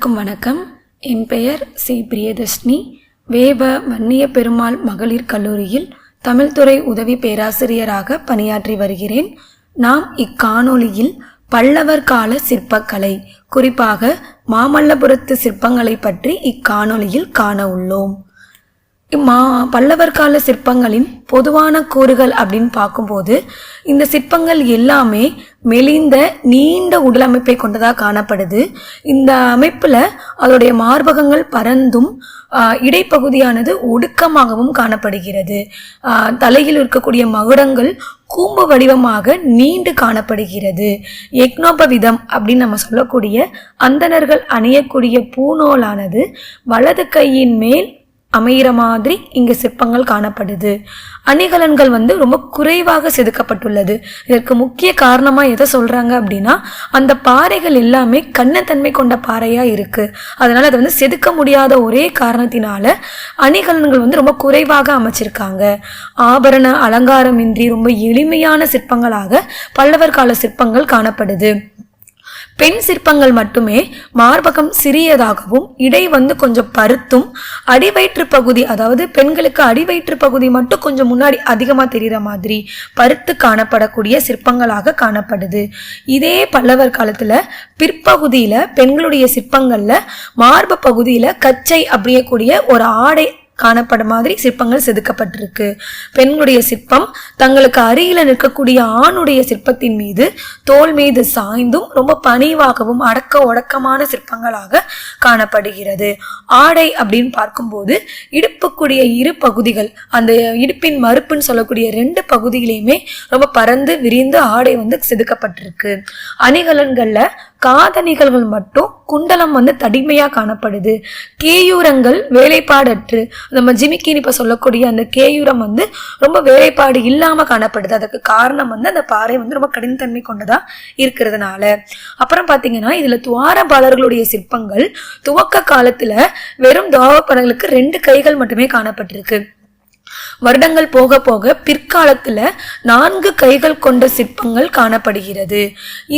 அனைவருக்கும் வணக்கம். என் பெயர் சி. பிரியதர்ஷினி. வேப வன்னிய பெருமாள் மகளிர் கல்லூரியில் தமிழ்துறை உதவி பேராசிரியராக பணியாற்றி வருகிறேன். நாம் இக்காணொளியில் பல்லவர் கால சிற்பக்கலை குறிப்பாக மாமல்லபுரத்து சிற்பங்களை பற்றி இக்காணொளியில் காண உள்ளோம். மா பல்லவர் கால சிற்பங்களின் பொதுவான கூறுகள் அப்படின்னு பார்க்கும்போது இந்த சிற்பங்கள் எல்லாமே மெலிந்த நீண்ட உடலமைப்பை கொண்டதாக காணப்படுது. இந்த அமைப்பில் அதோடைய மார்பகங்கள் பரந்தும் இடைப்பகுதியானது ஒடுக்கமாகவும் காணப்படுகிறது. தலையில் இருக்கக்கூடிய மகுடங்கள் கூம்பு வடிவமாக நீண்டு காணப்படுகிறது. எக்னோபவிதம் அப்படின்னு நம்ம சொல்லக்கூடிய அந்தணர்கள் அணியக்கூடிய பூநூலானது வலது கையின் மேல் அமையிற மாதிரி இங்கே சிற்பங்கள் காணப்படுது. அணிகலன்கள் வந்து ரொம்ப குறைவாக செதுக்கப்பட்டுள்ளது. இதற்கு முக்கிய காரணமாக எதை சொல்கிறாங்க அப்படின்னா அந்த பாறைகள் எல்லாமே கண்ணத்தன்மை கொண்ட பாறையாக இருக்குது அதனால் அதை வந்து செதுக்க முடியாத ஒரே காரணத்தினால அணிகலன்கள் வந்து ரொம்ப குறைவாக அமைச்சிருக்காங்க. ஆபரண அலங்காரமின்றி ரொம்ப எளிமையான சிற்பங்களாக பல்லவர் கால சிற்பங்கள் காணப்படுது. பெண் சிற்பங்கள் மட்டுமே மார்பகம் சிறியதாகவும் இடை வந்து கொஞ்சம் பருத்தும் அடிவயிற்று பகுதி அதாவது பெண்களுக்கு அடிவயிற்று பகுதி மட்டும் கொஞ்சம் முன்னாடி அதிகமாக தெரிகிற மாதிரி பருத்து காணப்படக்கூடிய சிற்பங்களாக காணப்படுது. இதே பல்லவர் காலத்தில் பிற்பகுதியில் பெண்களுடைய சிற்பங்களில் மார்பு பகுதியில் கச்சை அப்படியக்கூடிய ஒரு ஆடை காணப்படும் மாதிரி சிற்பங்கள் செதுக்கப்பட்டிருக்கு. பெண்களுடைய சிற்பம் தங்களுக்கு அருகில நிற்கக்கூடிய ஆணுடைய சிற்பத்தின் மீது தோல் மீது சாய்ந்தும் ரொம்ப பணிவாகவும் அடக்க ஒடக்கமான சிற்பங்களாக காணப்படுகிறது. ஆடை அப்படின்னு பார்க்கும்போது இடுப்புக்குடைய இரு பகுதிகள் அந்த இடுப்பின் மறுப்புன்னு சொல்லக்கூடிய ரெண்டு பகுதியிலையுமே ரொம்ப பறந்து விரிந்து ஆடை வந்து செதுக்கப்பட்டிருக்கு. அணிகலன்கள்ல காதணிகள்கள் மட்டும் குண்டலம் வந்து தடிமையா காணப்படுது. கேயூரங்கள் வேலைப்பாடற்று நம்ம ஜிமிக்கின்னு இப்போ சொல்லக்கூடிய அந்த கேயூரம் வந்து ரொம்ப வேலைப்பாடு இல்லாமல் காணப்படுது. அதுக்கு காரணம் வந்து அந்த பாறை வந்து ரொம்ப கடினத்தன்மை கொண்டதாக இருக்கிறதுனால. அப்புறம் பார்த்தீங்கன்னா இதில் துவாரபாலர்களுடைய சிற்பங்கள் துவக்க காலத்தில் வெறும் துவாரபாலர்களுக்கு ரெண்டு கைகள் மட்டுமே காணப்பட்டிருக்கு. வருடங்கள் போக போக பிற்காலத்துல நான்கு கைகள் கொண்ட சிற்பங்கள் காணப்படுகிறது.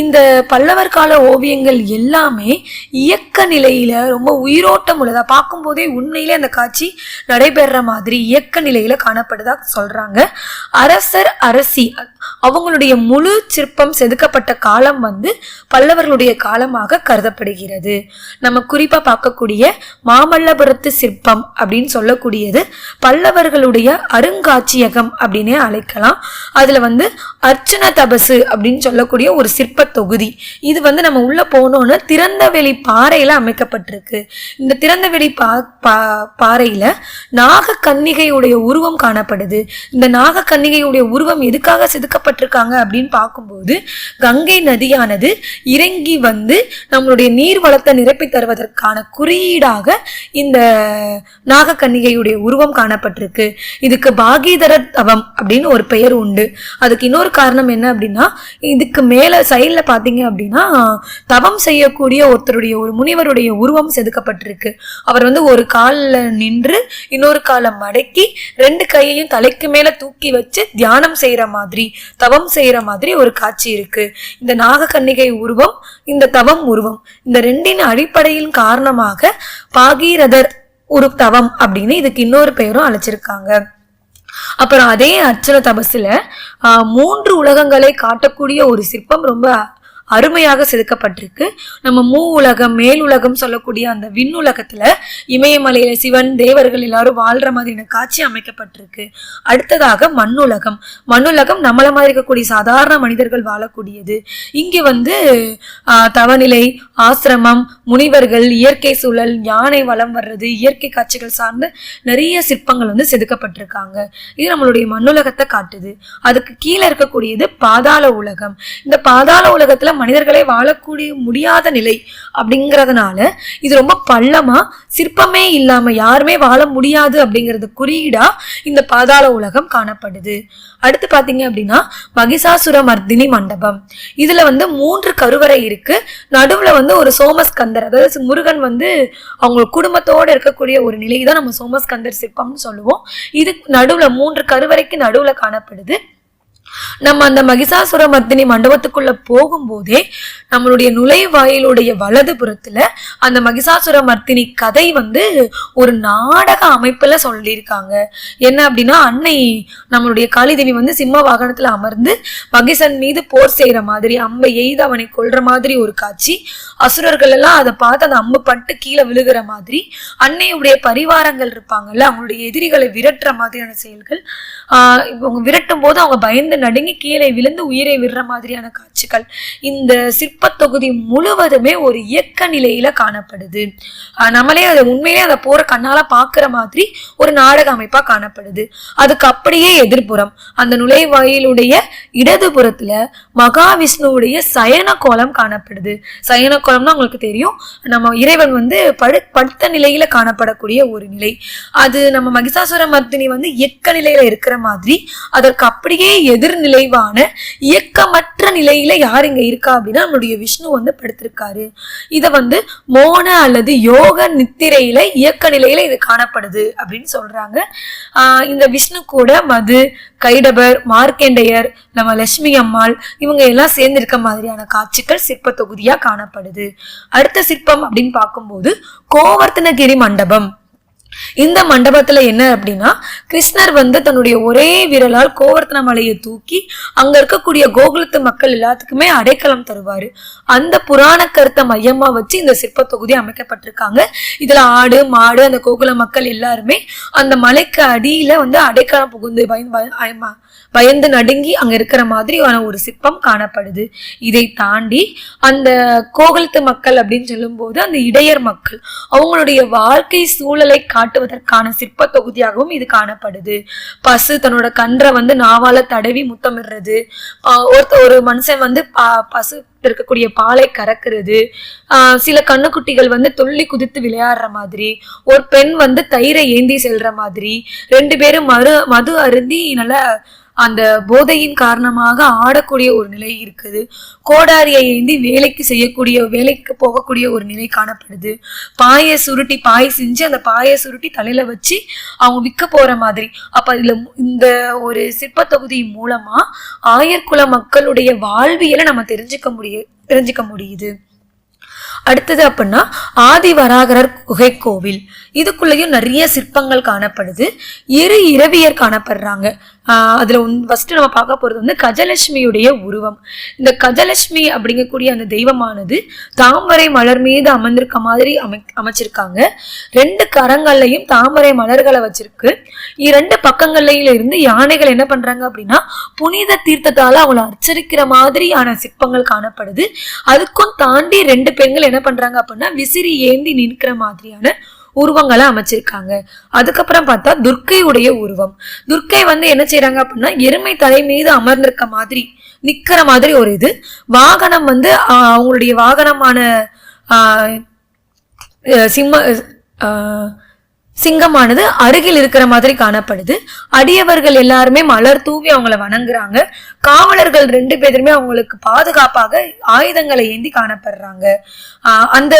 இந்த பல்லவர் கால ஓவியங்கள் எல்லாமே இயக்க நிலையில ரொம்ப உயிரோட்டம் உள்ளதா? பார்க்கும்போதே உண்மையிலே அந்த காட்சி நடைபெற மாதிரி இயக்க நிலையில காணப்படுதா சொல்றாங்க. அரசர் அரசி அவங்களுடைய முழு சிற்பம் செதுக்கப்பட்ட காலம் வந்து பல்லவர்களுடைய காலமாக கருதப்படுகிறது. நம்ம குறிப்பா பார்க்கக்கூடிய மாமல்லபுரத்து சிற்பம் அப்படின்னு சொல்லக்கூடியது பல்லவர்களுடைய அருங்காட்சியகம் அப்படின்னே அழைக்கலாம். அதுல வந்து அர்ச்சன தபசு அப்படின்னு சொல்லக்கூடிய ஒரு சிற்ப தொகுதி. இது வந்து நம்ம உள்ள போனோன்னு திறந்த வெளி பாறையில அமைக்கப்பட்டிருக்கு. இந்த திறந்த வெளி பா பா- பாறையில நாக கன்னிகையுடைய உருவம் காணப்படுது. இந்த நாக கன்னிகையுடைய உருவம் எதுக்காக செதுக்கப்பட்டிருக்காங்க அப்படின்னு பார்க்கும்போது கங்கை நதியானது இறங்கி வந்து நம்மளுடைய நீர் வளத்தை நிரப்பி தருவதற்கான குறியீடாக இந்த நாகக்கன்னிகையுடைய உருவம் காணப்பட்டிருக்கு. இதுக்கு பாகீதர தவம் அப்படின்னு ஒரு பெயர் உண்டு. அதுக்கு இன்னொரு காரணம் என்ன அப்படின்னா இதுக்கு மேலே சைடில் பார்த்தீங்க அப்படின்னா தவம் செய்யக்கூடிய ஒருத்தருடைய ஒரு முனிவருடைய உருவம் செதுக்கப்பட்டிருக்கு. அவர் வந்து ஒரு காலில் நின்று இன்னொரு காலை மடக்கி ரெண்டு கையையும் தலைக்கு மேலே தூக்கி வச்சு தியானம் செய்கிற மாதிரி தவம் செய்கிற மாதிரி ஒரு காட்சி இருக்கு. இந்த நாகக்கன்னிகை உருவம் இந்த தவம் உருவம் இந்த ரெண்டின் அடிப்படையின் காரணமாக பாகீரதர் ஒரு தவம் அப்படின்னு இதுக்கு இன்னொரு பெயரும் அழைச்சிருக்காங்க. அப்புறம் அதே அர்ச்சன தபசுல மூன்று உலகங்களை காட்டக்கூடிய ஒரு சிற்பம் ரொம்ப அருமையாக செதுக்கப்பட்டிருக்கு. நம்ம மூ உலகம் மேல் உலகம் சொல்லக்கூடிய அந்த விண்ணுலகத்துல இமயமலையில சிவன் தேவர்கள் எல்லாரும் வாழ்ற மாதிரியான காட்சி அமைக்கப்பட்டிருக்கு. அடுத்ததாக மண்ணுலகம். மண்ணுலகம் நம்மள மாதிரி இருக்கக்கூடிய சாதாரண மனிதர்கள் வாழக்கூடியது. இங்க வந்து தவநிலை ஆசிரமம் முனிவர்கள் இயற்கை சூழல் யானை வளம் வர்றது இயற்கை காட்சிகள் சார்ந்த நிறைய சிற்பங்கள் வந்து செதுக்கப்பட்டிருக்காங்க. இது நம்மளுடைய மண்ணுலகத்தை காட்டுது. அதுக்கு கீழே இருக்கக்கூடியது பாதாள உலகம். இந்த பாதாள உலகத்துல மனிதர்களே வாழக்கூடிய முடியாத நிலை அப்படிங்கறதுனால இது ரொம்ப பள்ளமா சிற்பமே இல்லாம யாருமே வாழ முடியாது அப்படிங்கறது குறியீடா இந்த பாதாள உலகம் காணப்படுது. அடுத்து பாத்தீங்க அப்படின்னா மகிஷாசுர மர்தினி மண்டபம். இதுல வந்து மூன்று கருவறை இருக்கு. நடுவுல வந்து ஒரு சோமஸ்கந்தர் அதாவது முருகன் வந்து அவங்க குடும்பத்தோட இருக்கக்கூடிய ஒரு நிலை தான் நம்ம சோமஸ்கந்தர் சிற்பம்னு சொல்லுவோம். இது நடுவுல மூன்று கருவறைக்கு நடுவுல காணப்படுது. நம்ம அந்த மகிஷாசுர மர்த்தினி மண்டபத்துக்குள்ள போகும்போதே நம்மளுடைய நுழைவாயிலுடைய வலது புறத்துல அந்த மகிஷாசுர மர்த்தினி கதை வந்து ஒரு நாடக அமைப்புல சொல்லியிருக்காங்க. என்ன அப்படின்னா அன்னை நம்மளுடைய காளிதேவி வந்து சிம்ம வாகனத்துல அமர்ந்து மகிஷன் மீது போர் செய்யற மாதிரி அம்பை எய்து அவனை கொல்ற மாதிரி ஒரு காட்சி. அசுரர்கள் எல்லாம் அதை பார்த்து அந்த அம்பு பட்டு கீழே விழுகிற மாதிரி அன்னையுடைய பரிவாரங்கள் இருப்பாங்கல்ல அவங்களுடைய எதிரிகளை விரட்டுற மாதிரியான செயல்கள் ஆஹ் இவங்க விரட்டும் போது அவங்க பயந்து நடுங்கி கீழே விழுந்து உயிரை விடுற மாதிரியான காட்சிகள் இந்த சிற்பத் தொகுதி முழுவதுமே ஒரு இயக்க நிலையில காணப்படுது. நம்மளே அதை உண்மையிலே அதை போற கண்ணால பாக்குற மாதிரி ஒரு நாடக அமைப்பா காணப்படுது. அதுக்கு அப்படியே எதிர்ப்புறம் அந்த நுழைவாயிலுடைய இடதுபுறத்துல மகாவிஷ்ணுவுடைய சயன கோலம் காணப்படுது. சயன கோலம்னா உங்களுக்கு தெரியும் நம்ம இறைவன் வந்து படு படுத்த நிலையில காணப்படக்கூடிய ஒரு நிலை. அது நம்ம மகிஷாசுர மர்த்தினி வந்து இயக்க நிலையில இருக்கிற மாதிரி அதற்கு அப்படியே எதிர் நிலைவான இயக்கமற்ற நிலையில யார் இங்க இருக்கா அப்படின்னா நம்மளுடைய விஷ்ணு வந்து படுத்திருக்காரு. இத வந்து மோன அல்லது யோக நித்திரையில இயக்க நிலையில இது காணப்படுது அப்படின்னு சொல்றாங்க. ஆஹ் இந்த விஷ்ணு கூட மது கைடபர் மார்க்கெண்டையர் நம்ம லட்சுமி அம்மாள் இவங்க எல்லாம் சேர்ந்திருக்க மாதிரியான காட்சிகள் சிற்ப தொகுதியா காணப்படுது. அடுத்த சிற்பம் அப்படின்னு பார்க்கும்போது கோவர்த்தனகிரி மண்டபம். இந்த மண்டபத்துல என்ன அப்படின்னா கிருஷ்ணர் வந்து தன்னுடைய ஒரே விரலால் கோவர்த்தன மலையை தூக்கி அங்க இருக்கக்கூடிய கோகுலத்து மக்கள் எல்லாத்துக்குமே அடைக்கலம் தருவாரு. அந்த புராண கருத்தை மையமா வச்சு இந்த சிற்ப தொகுதி அமைக்கப்பட்டிருக்காங்க. இதுல ஆடு மாடு அந்த கோகுல மக்கள் எல்லாருமே அந்த மலைக்கு அடியில வந்து அடைக்கலம் புகுந்து பயந்து பயந்து நடுங்கி அங்க இருக்கிற மாதிரியான ஒரு சிற்பம் காணப்படுது. இதை தாண்டி அந்த கோகுலத்து மக்கள் அப்படின்னு சொல்லும் போது அந்த இடையர் மக்கள் அவங்களுடைய வாழ்க்கை சூழலை காட்டுவதற்கான சிற்ப தொகுதியாகவும் இது காணப்படுது. பசு தன்னோட கன்றை வந்து நாவால தடவி முத்தமிடுறது. ஒருத்த ஒரு மனுஷன் வந்து பசு இருக்கக்கூடிய பாலை கறக்கிறது. சில கண்ணுக்குட்டிகள் வந்து துள்ளி குதித்து விளையாடுற மாதிரி. ஒரு பெண் வந்து தயிரை ஏந்தி செல்ற மாதிரி. ரெண்டு பேரும் மறு மது அருந்தி நல்லா அந்த போதையின் காரணமாக ஆடக்கூடிய ஒரு நிலை இருக்குது. கோடாரியை ஏந்தி வேலைக்கு செய்யக்கூடிய வேலைக்கு போகக்கூடிய ஒரு நிலை காணப்படுது. பாயை சுருட்டி பாய் செஞ்சு அந்த பாயை சுருட்டி தலையில வச்சு அவங்க விற்க போற மாதிரி. அப்ப இதுல இந்த ஒரு சிற்ப தொகுதி மூலமா ஆயர்குல மக்களுடைய வாழ்வியலை நம்ம தெரிஞ்சுக்க முடிய தெரிஞ்சுக்க முடியுது. அடுத்தது அப்படின்னா ஆதி வராகரர் குகை கோவில். இதுக்குள்ளேயும் நிறைய சிற்பங்கள் காணப்படுது. இரு இரவியர் காணப்படுறாங்க. அதுல ஃபஸ்ட்டு நம்ம பார்க்க போறது வந்து கஜலட்சுமியுடைய உருவம். இந்த கஜலட்சுமி அப்படிங்கக்கூடிய அந்த தெய்வமானது தாமரை மலர் மீது அமர்ந்திருக்க மாதிரி அமை அமைச்சிருக்காங்க. ரெண்டு கரங்கள்லையும் தாமரை மலர்களை வச்சிருக்கு. இரண்டு பக்கங்கள்லையில இருந்து யானைகள் என்ன பண்றாங்க அப்படின்னா புனித தீர்த்தத்தால அவங்கள அர்ச்சரிக்கிற மாதிரியான சிற்பங்கள் காணப்படுது. அதுக்கும் தாண்டி ரெண்டு பெண்கள் என்ன பண்றாங்க அப்படின்னா விசிறி ஏந்தி நிற்கிற மாதிரியான உருவங்களை அமைச்சிருக்காங்க. அதுக்கப்புறம் பார்த்தா துர்க்கையுடைய உருவம். துர்க்கை வந்து என்ன செய்யறாங்க அப்படின்னா எருமை தலை மீது அமர்ந்திருக்க மாதிரி நிக்கிற மாதிரி ஒரு இது. வாகனம் வந்து அவங்களுடைய வாகனமான ஆஹ், அஹ், சிம்ம ஆஹ், சிங்கமானது அருகில் இருக்கிற மாதிரி காணப்படுது. அடியவர்கள் எல்லாருமே மலர் தூவி அவங்கள வணங்குறாங்க. காவலர்கள் ரெண்டு பேருமே அவங்களுக்கு பாதுகாப்பாக ஆயுதங்களை ஏந்தி காணப்படுறாங்க. அந்த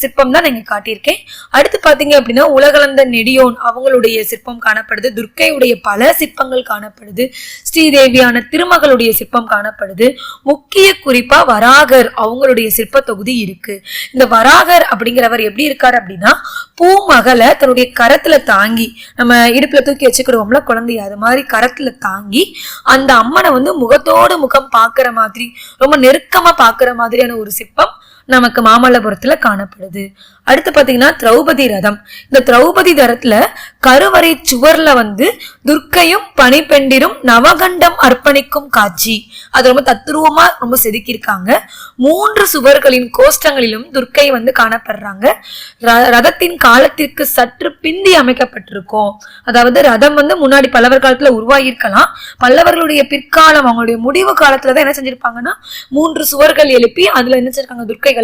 சிற்பம் தான் நீங்க காட்டியிருக்கேன். அடுத்து பாத்தீங்க அப்படின்னா உலகளந்த நெடியோன் அவங்களுடைய சிற்பம் காணப்படுது. துர்க்கையுடைய பல சிற்பங்கள் காணப்படுது. ஸ்ரீதேவியான திருமகளுடைய சிற்பம் காணப்படுது. முக்கிய குறிப்பா வராகர் அவங்களுடைய சிற்ப தொகுதி இருக்கு. இந்த வராகர் அப்படிங்கிறவர் எப்படி இருக்கார் அப்படின்னா பூமகளை தன்னுடைய கரத்துல தாங்கி நம்ம இடுப்புல தூக்கி வச்சுக்கிடுவோம்ல குழந்தைய அது மாதிரி கரத்துல தாங்கி அந்த அம்மனை வந்து முகத்தோடு முகம் பார்க்குற மாதிரி ரொம்ப நெருக்கமா பார்க்குற மாதிரியான ஒரு சிற்பம் நமக்கு மாமல்லபுரத்துல காணப்படுது. அடுத்து பாத்தீங்கன்னா திரௌபதி ரதம். இந்த திரௌபதி தரத்துல கருவறை சுவர்ல வந்து துர்க்கையும் பனிப்பெண்டிரும் நவகண்டம் அர்ப்பணிக்கும் காட்சி. அது ரொம்ப தத்ரூபமா ரொம்ப செதுக்கியிருக்காங்க. மூன்று சுவர்களின் கோஷ்டங்களிலும் துர்க்கை வந்து காணப்படுறாங்க. ர- ரதத்தின் காலத்திற்கு சற்று பிந்தி அமைக்கப்பட்டிருக்கும். அதாவது ரதம் வந்து முன்னாடி பல்லவர் காலத்துல உருவாகியிருக்கலாம். பல்லவர்களுடைய பிற்காலம் அவங்களுடைய முடிவு காலத்துல தான் என்ன செஞ்சிருப்பாங்கன்னா மூன்று சுவர்கள் எழுப்பி அதுல என்ன செஞ்சிருக்காங்க துர்க்கை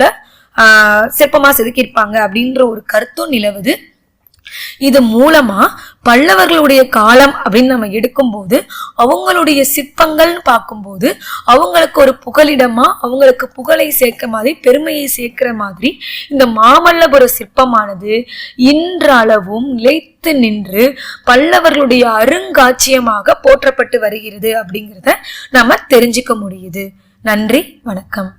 ஆஹ் சிற்பமா செதுக்கியிருப்பாங்க அப்படின்ற ஒரு கருத்தும் நிலவுது. இது மூலமா பல்லவர்களுடைய காலம் அப்படின்னு நம்ம எடுக்கும்போது அவங்களுடைய சிற்பங்கள்னு பார்க்கும்போது அவங்களுக்கு ஒரு புகலிடமா அவங்களுக்கு புகழை சேர்க்க மாதிரி பெருமையை சேர்க்கிற மாதிரி இந்த மாமல்லபுர சிற்பமானது இன்றளவும் நிலைத்து நின்று பல்லவர்களுடைய அருங்காட்சியமாக போற்றப்பட்டு வருகிறது அப்படிங்கிறத நம்ம தெரிஞ்சுக்க முடியுது. நன்றி வணக்கம்.